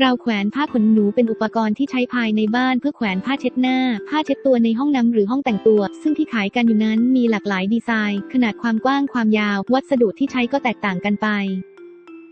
เราแขวนผ้าขนหนูเป็นอุปกรณ์ที่ใช้ภายในบ้านเพื่อแขวนผ้าเช็ดหน้า ผ้าเช็ดตัวในห้องน้ำหรือห้องแต่งตัว ซึ่งที่ขายกันอยู่นั้นมีหลากหลายดีไซน์ ขนาดความกว้างความยาว วัสดุที่ใช้ก็แตกต่างกันไป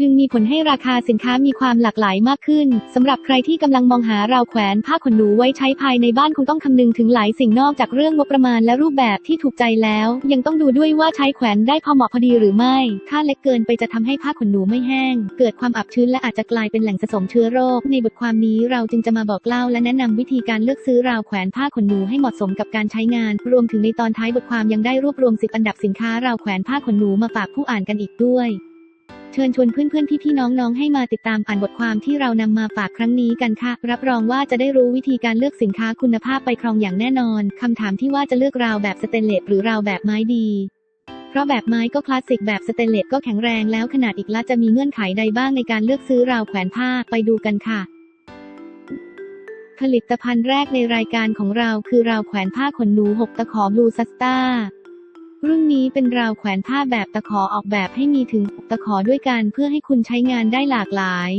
จึงมีผลให้ราคาสินค้ามีความหลากหลายมากขึ้นสำหรับใครที่กำลังมองหาราวแขวนผ้าขนหนูไว้ใช้ภายในบ้านคงต้องคำนึงถึงหลายสิ่งนอกจากเรื่องงบประมาณและรูปแบบที่ถูกใจแล้ว ยังต้องดูด้วยว่าใช้แขวนได้พอเหมาะพอดีหรือไม่ ถ้าเล็กเกินไปจะทำให้ผ้าขนหนูไม่แห้ง เกิดความอับชื้นและอาจจะกลายเป็นแหล่งสะสมเชื้อโรค ในบทความนี้เราจึงจะมาบอกเล่าและแนะนำวิธีการเลือกซื้อราวแขวนผ้าขนหนูให้เหมาะสมกับการใช้งาน รวมถึงในตอนท้ายบทความยังได้รวบรวม10อันดับสินค้าราวแขวนผ้าขนหนูมาฝากผู้อ่านกันอีกด้วย เชิญชวนเพื่อนๆ พี่ๆ น้องๆ ให้มาติดตามอ่านบทความที่เรานำมาฝากครั้งนี้กันค่ะ รับรองว่าจะได้รู้วิธีการเลือกสินค้าคุณภาพไปครองอย่างแน่นอนคำถามที่ว่าจะเลือกราวแบบสเตนเลสหรือราวแบบไม้ดี เพราะแบบไม้ก็คลาสสิกแบบสเตนเลสก็แข็งแรงแล้วขนาดอีกละจะมีเงื่อนไขใดบ้างในการเลือกซื้อราวแขวนผ้าไปดูกันค่ะ ผลิตภัณฑ์แรกในรายการของเราคือราวแขวนผ้าขนหนูหกตะขอบลูซัสตา รุ่นนี้เป็นราวแขวนผ้าแบบตะขอออกแบบให้มีถึงตะขอด้วยกันเพื่อให้คุณใช้งานได้หลากหลาย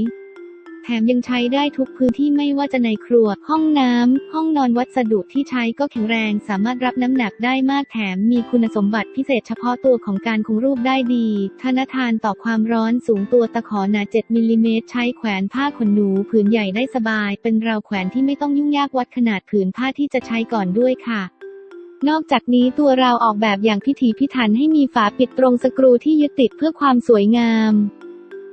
แถมยังใช้ได้ทุกพื้นที่ไม่ว่าจะในครัว ห้องน้ำ ห้องนอนวัสดุที่ใช้ก็แข็งแรง สามารถรับน้ำหนักได้มากแถมมีคุณสมบัติพิเศษเฉพาะตัวของการคงรูปได้ดี ทนทานต่อความร้อนสูงตัวตะขอหนา 7มิลลิเมตรใช้แขวนผ้าขนหนูผืนใหญ่ได้สบาย เป็นราวแขวนที่ไม่ต้องยุ่งยากวัดขนาดผืนผ้าที่จะใช้ก่อนด้วยค่ะ นอกจากนี้ตัวราวออกแบบอย่างพิถีพิถันให้มีฝาปิดตรงสกรูที่ยึดติดเพื่อความสวยงาม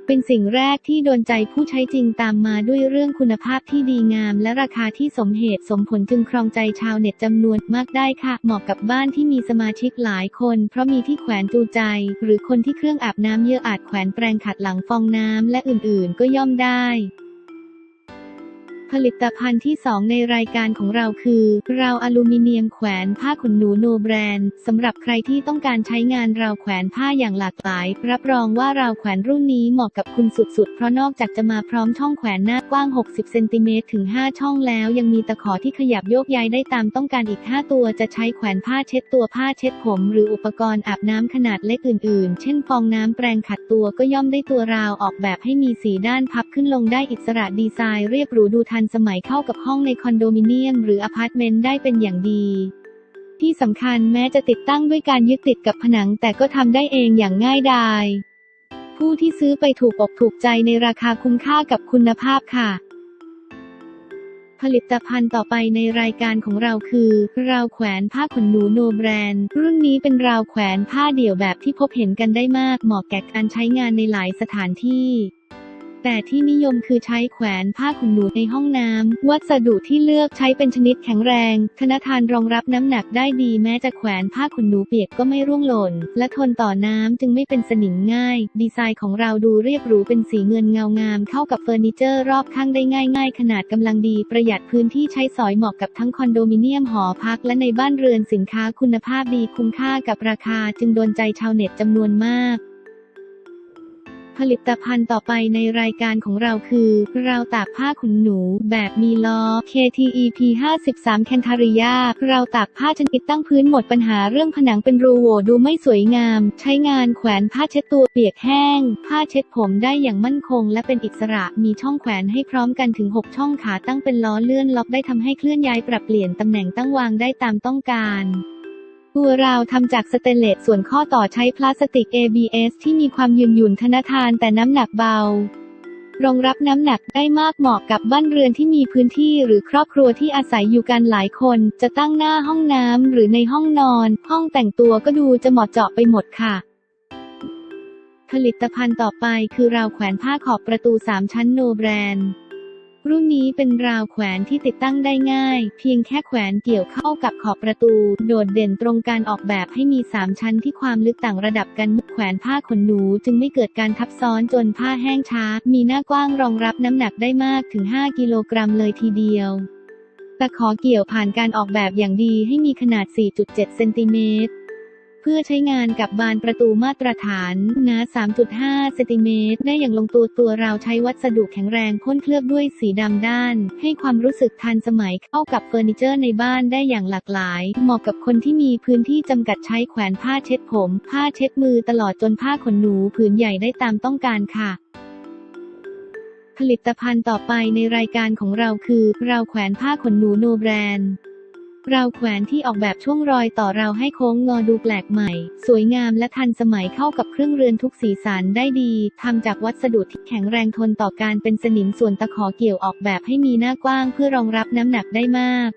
เป็นสิ่งแรกที่โดนใจผู้ใช้จริงตามมาด้วยเรื่องคุณภาพที่ดีงาม และราคาที่สมเหตุสมผลจึงครองใจชาวเน็ตจำนวนมากได้ค่ะ เหมาะกับบ้านที่มีสมาชิกหลายคน เพราะมีที่แขวนจูใจ หรือคนที่เครื่องอาบน้ำเยอะอาจแขวนแปรงขัดหลังฟองน้ำและอื่นๆ ก็ย่อมได้ ผลิตภัณฑ์ที่ 2 ในรายการของเราคือ ราวอลูมิเนียมแขวนผ้าขนหนูโนแบรนด์สำหรับใครที่ต้องการใช้งานราวแขวนผ้าอย่างหลากหลาย รับรองว่าราวแขวนรุ่นนี้เหมาะกับคุณสุดๆ เพราะนอกจากจะมาพร้อมช่องแขวนหน้ากว้าง 60 เซนติเมตรถึง 5 ช่องแล้ว ยังมีตะขอที่ขยับโยกย้ายได้ตามต้องการอีก 5 ตัวจะใช้แขวนผ้าเช็ดตัวผ้าเช็ดผม หรืออุปกรณ์อาบน้ำขนาดเล็กอื่นๆ เช่นฟองน้ำแปรงขัดตัวก็ย่อมได้ตัวราวออกแบบให้มีสีด้านพับขึ้นลงได้อิสระดีไซน์เรียบหรูดูทันสมัยเข้ากับห้องในคอนโดมิเนียม หรืออพาร์ตเมนต์ได้เป็นอย่างดี ที่สำคัญแม้จะติดตั้งด้วยการยึดติดกับผนังแต่ก็ทำได้เองอย่างง่ายดายผู้ที่ซื้อไปถูกอกถูกใจในราคาคุ้มค่ากับคุณภาพค่ะ ผลิตภัณฑ์ต่อไปในรายการของเราคือ ราวแขวนผ้าขนหนูโนแบรนด์ รุ่นนี้เป็นราวแขวนผ้าเดี่ยวแบบที่พบเห็นกันได้มากเหมาะแก่การใช้งานในหลายสถานที่ แต่ที่นิยมคือใช้แขวนผ้าขนหนูในห้องน้ำ วัสดุที่เลือกใช้เป็นชนิดแข็งแรง ธนทานรองรับน้ำหนักได้ดีแม้จะแขวนผ้าขนหนูเปียกก็ไม่ร่วงหล่น และทนต่อน้ำจึงไม่เป็นสนิมง่าย ดีไซน์ของเราดูเรียบหรูเป็นสีเงินเงางาม เข้ากับเฟอร์นิเจอร์รอบข้างได้ง่ายๆขนาดกำลังดีประหยัดพื้นที่ใช้สอยเหมาะกับทั้งคอนโดมิเนียมหอพักและในบ้านเรือนสินค้าคุณภาพดีคุ้มค่ากับราคา จึงโดนใจชาวเน็ตจำนวนมาก ผลิตภัณฑ์ต่อไปในรายการของเราคือ ราวตากผ้าขนหนู แบบมีล้อ KTEP 53 c a n t a r i a ราวตากผ้าชนิดตั้งพื้นหมดปัญหาเรื่องผนังเป็นรูโหว่ดูไม่สวยงาม ใช้งานแขวนผ้าเช็ดตัวเปียกแห้ง ผ้าเช็ดผมได้อย่างมั่นคง และเป็นอิสระมีช่องแขวนให้พร้อมกันถึง 6 ช่องขาตั้งเป็นล้อเลื่อนล็อกได้ทำให้เคลื่อนย้ายปรับเปลี่ยนตำแหน่งตั้งวางได้ตามต้องการ ตัวราวทำจากสเตนเลสส่วนข้อต่อใช้พลาสติก ABS ที่มีความยืนหยุ่นทนทานแต่น้ำหนักเบา รองรับน้ำหนักได้มากเหมาะกับบ้านเรือนที่มีพื้นที่หรือครอบครัวที่อาศัยอยู่กันหลายคน จะตั้งหน้าห้องน้ำหรือในห้องนอน ห้องแต่งตัวก็ดูจะเหมาะเจาะไปหมดค่ะ ผลิตภัณฑ์ต่อไปคือราวแขวนผ้าขอบประตู 3 ชั้นโนแบรนด์ รุ่นนี้เป็นราวแขวนที่ติดตั้งได้ง่าย เพียงแค่แขวนเกี่ยวเข้ากับขอบประตู โดดเด่นตรงการออกแบบให้มี 3 ชั้นที่ความลึกต่างระดับกันแขวนผ้าขนหนู จึงไม่เกิดการทับซ้อนจนผ้าแห้งช้า มีหน้ากว้างรองรับน้ำหนักได้มากถึง 5 กิโลกรัมเลยทีเดียวตะขอเกี่ยวผ่านการออกแบบอย่างดีให้มีขนาด 4.7 เซนติเมตร เพื่อใช้งานกับบานประตูมาตรฐานหนา 3.5 เซนติเมตรได้อย่างลงตัวตัวราวใช้วัสดุแข็งแรงพ่นเคลือบด้วยสีดำด้าน ให้ความรู้สึกทันสมัยเข้ากับเฟอร์นิเจอร์ในบ้านได้อย่างหลากหลาย เหมาะกับคนที่มีพื้นที่จำกัดใช้แขวนผ้าเช็ดผม ผ้าเช็ดมือตลอดจนผ้าขนหนูผืนใหญ่ได้ตามต้องการค่ะผลิตภัณฑ์ต่อไปในรายการของเราคือ เราแขวนผ้าขนหนูโนแบรนด์ ราแขวนที่ออกแบบช่วงรอยต่อเราให้โค้งงอดูแปลกใหม่ สวยงามและทันสมัยเข้ากับเครื่องเรือนทุกสีสันได้ดีทำจากวัสดุที่แข็งแรงทนต่อการเป็นสนิมส่วนตะขอเกี่ยวออกแบบให้มีหน้ากว้างเพื่อรองรับน้ำหนักได้มาก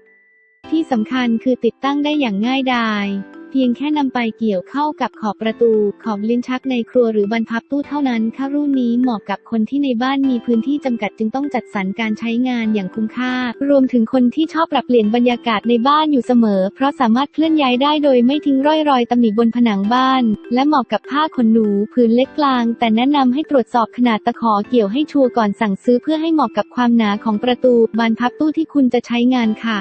ที่สำคัญคือติดตั้งได้อย่างง่ายดาย เพียงแค่นำไปเกี่ยวเข้ากับขอบประตู ขอบลิ้นชักในครัวหรือบรรพับตู้เท่านั้นค่ะรุ่นนี้เหมาะกับคนที่ในบ้านมีพื้นที่จำกัดจึงต้องจัดสรรการใช้งานอย่างคุ้มค่า รวมถึงคนที่ชอบปรับเปลี่ยนบรรยากาศในบ้านอยู่เสมอ เพราะสามารถเคลื่อนย้ายได้โดยไม่ทิ้งร่อยรอยตำหนิบนผนังบ้าน และเหมาะกับผ้าขนหนูผืนเล็กกลาง แต่แนะนำให้ตรวจสอบขนาดตะขอเกี่ยวให้ชัวร์ก่อนสั่งซื้อเพื่อให้เหมาะกับความหนาของประตู บานพับตู้ที่คุณจะใช้งานค่ะ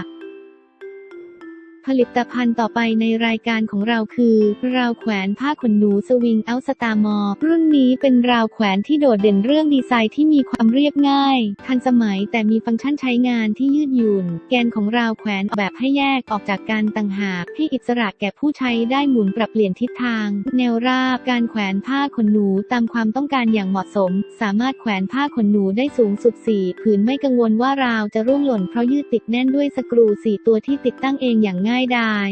ผลิตภัณฑ์ต่อไปในรายการของเราคือ ราวแขวนผ้าขนหนูสวิงเอาสตาร์มอรุ่นนี้เป็นราวแขวนที่โดดเด่นเรื่องดีไซน์ที่มีความเรียบง่าย ทันสมัยแต่มีฟังก์ชันใช้งานที่ยืดหยุ่น แกนของราวแขวนออกแบบให้แยกออกจากกันต่างหาก ให้อิสระแก่ผู้ใช้ได้หมุนปรับเปลี่ยนทิศทาง แนวราบการแขวนผ้าขนหนูตามความต้องการอย่างเหมาะสม สามารถแขวนผ้าขนหนูได้สูงสุด4ผืนไม่กังวลว่าราวจะร่วงหล่นเพราะยืดติดแน่นด้วยสกรูสี่ตัวที่ติดตั้งเองอย่างง่ายดาย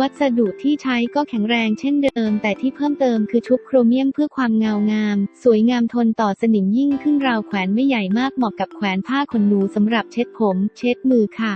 วัสดุที่ใช้ก็แข็งแรงเช่นเดิม แต่ที่เพิ่มเติมคือชุบโครเมียมเพื่อความเงางาม สวยงามทนต่อสนิมยิ่งขึ้นราวแขวนไม่ใหญ่มากเหมาะกับแขวนผ้าขนหนูสำหรับเช็ดผม เช็ดมือค่ะ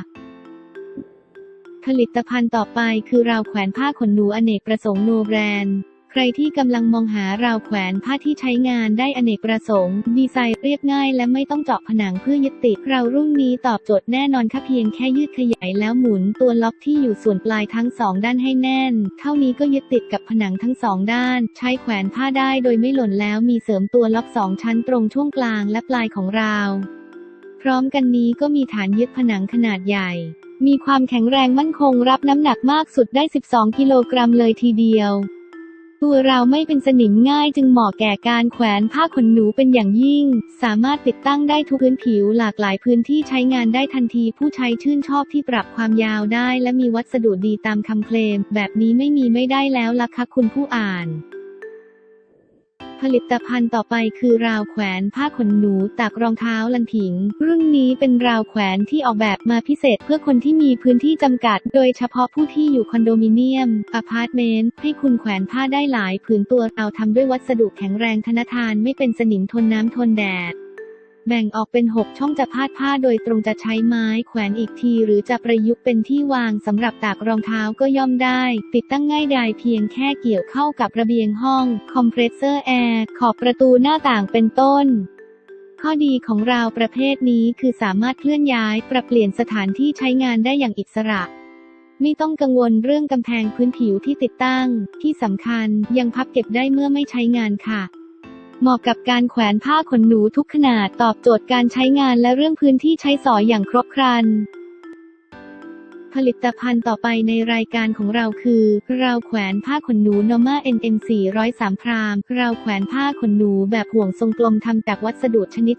ผลิตภัณฑ์ต่อไปคือราวแขวนผ้าขนหนูอเนกประสงค์โนแบรนด์ ใครที่กำลังมองหาราวแขวนผ้าที่ใช้งานได้อเนกประสงค์ ดีไซน์เรียบง่ายและไม่ต้องเจาะผนังเพื่อยึดติดเรารุ่นนี้ตอบโจทย์แน่นอนค่ะเพียงแค่ยืดขยายแล้วหมุนตัวล็อกที่อยู่ส่วนปลายทั้งสองด้านให้แน่น เท่านี้ก็ยึดติดกับผนังทั้งสองด้าน ใช้แขวนผ้าได้โดยไม่หล่นแล้วมีเสริมตัวล็อกสองชั้นตรงช่วงกลางและปลายของราวพร้อมกันนี้ก็มีฐานยึดผนังขนาดใหญ่มีความแข็งแรงมั่นคงรับน้ำหนักมากสุดได้ 12 กิโลกรัมเลยทีเดียว ตัวเราไม่เป็นสนิมง่ายจึงเหมาะแก่การแขวนผ้าขนหนูเป็นอย่างยิ่ง สามารถติดตั้งได้ทุกพื้นผิวหลากหลายพื้นที่ใช้งานได้ทันที ผู้ใช้ชื่นชอบที่ปรับความยาวได้ และมีวัสดุดีตามคำเคลม แบบนี้ไม่มีไม่ได้แล้วล่ะค่ะคุณผู้อ่าน ลิตภัณฑ์ต่อไปคือราวแขวนผ้าขนหนูตากรองเท้าลันผิง รุ่นนี้เป็นราวแขวนที่ออกแบบมาพิเศษเพื่อคนที่มีพื้นที่จำกัด โดยเฉพาะผู้ที่อยู่คอนโดมิเนียมอพาร์ตเมนต์ให้คุณแขวนผ้าได้หลายผืนตัวเอาทำด้วยวัสดุแข็งแรงทนทานไม่เป็นสนิมทนน้ำทนแดด แบ่งออกเป็น 6 ช่องจะพาดผ้าโดยตรงจะใช้ไม้แขวนอีกที หรือจะประยุกต์เป็นที่วางสำหรับตากรองเท้าก็ย่อมได้ ติดตั้งง่ายดายเพียงแค่เกี่ยวเข้ากับระเบียงห้อง คอมเพรสเซอร์แอร์ขอบประตูหน้าต่างเป็นต้นข้อดีของราวประเภทนี้คือสามารถเคลื่อนย้าย ปรับเปลี่ยนสถานที่ใช้งานได้อย่างอิสระ ไม่ต้องกังวลเรื่องกำแพงพื้นผิวที่ติดตั้ง ที่สำคัญยังพับเก็บได้เมื่อไม่ใช้งานค่ะ เหมาะกับการแขวนผ้าขนหนูทุกขนาดตอบโจทย์การใช้งานและเรื่องพื้นที่ใช้สอยอย่างครบครัน ผลิตภัณฑ์ต่อไปในรายการของเราคือ เราแขวนผ้าขนหนู Norma NM 403พรามเราแขวนผ้าขนหนูแบบห่วงทรงกลมทำจากวัสดุชนิด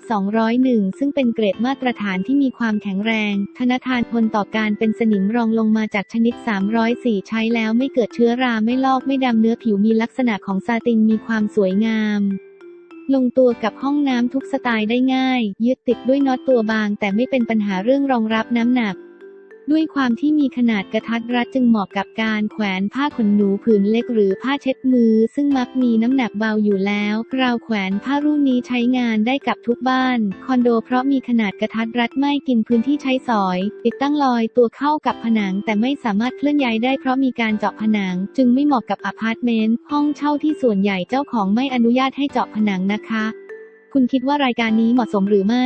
201 ซึ่งเป็นเกรดมาตรฐานที่มีความแข็งแรง ทนทานทนต่อการเป็นสนิมรองลงมาจากชนิด 304 ใช้แล้วไม่เกิดเชื้อราไม่ลอกไม่ดำเนื้อผิวมีลักษณะของซาตินมีความสวยงาม ลงตัวกับห้องน้ำทุกสไตล์ได้ง่าย ยึดติดด้วยน็อตตัวบาง แต่ไม่เป็นปัญหาเรื่องรองรับน้ำหนัก ด้วยความที่มีขนาดกระทัดรัดจึงเหมาะกับการแขวนผ้าขนหนูผืนเล็กหรือผ้าเช็ดมือ ซึ่งมักมีน้ำหนักเบาอยู่แล้วราวแขวนผ้ารุ่นนี้ใช้งานได้กับทุกบ้าน คอนโดเพราะมีขนาดกระทัดรัดไม่กินพื้นที่ใช้สอย ติดตั้งลอยตัวเข้ากับผนัง แต่ไม่สามารถเคลื่อนย้ายได้เพราะมีการเจาะผนัง จึงไม่เหมาะกับอพาร์ตเมนต์ห้องเช่าที่ส่วนใหญ่เจ้าของไม่อนุญาตให้เจาะผนังนะคะ คุณคิดว่ารายการนี้เหมาะสมหรือไม่